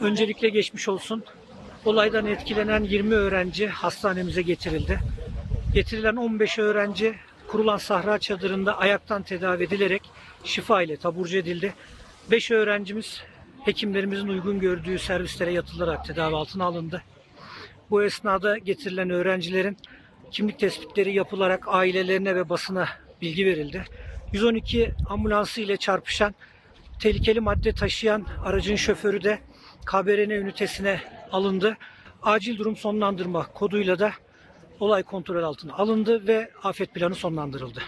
Öncelikle geçmiş olsun. Olaydan etkilenen 20 öğrenci hastanemize getirildi. Getirilen 15 öğrenci kurulan sahra çadırında ayaktan tedavi edilerek şifa ile taburcu edildi. 5 öğrencimiz hekimlerimizin uygun gördüğü servislere yatılarak tedavi altına alındı. Bu esnada getirilen öğrencilerin kimlik tespitleri yapılarak ailelerine ve basına bilgi verildi. 112 ambulansı ile çarpışan tehlikeli madde taşıyan aracın şoförü de KBRN ünitesine alındı. Acil durum sonlandırma koduyla da olay kontrol altına alındı ve afet planı sonlandırıldı.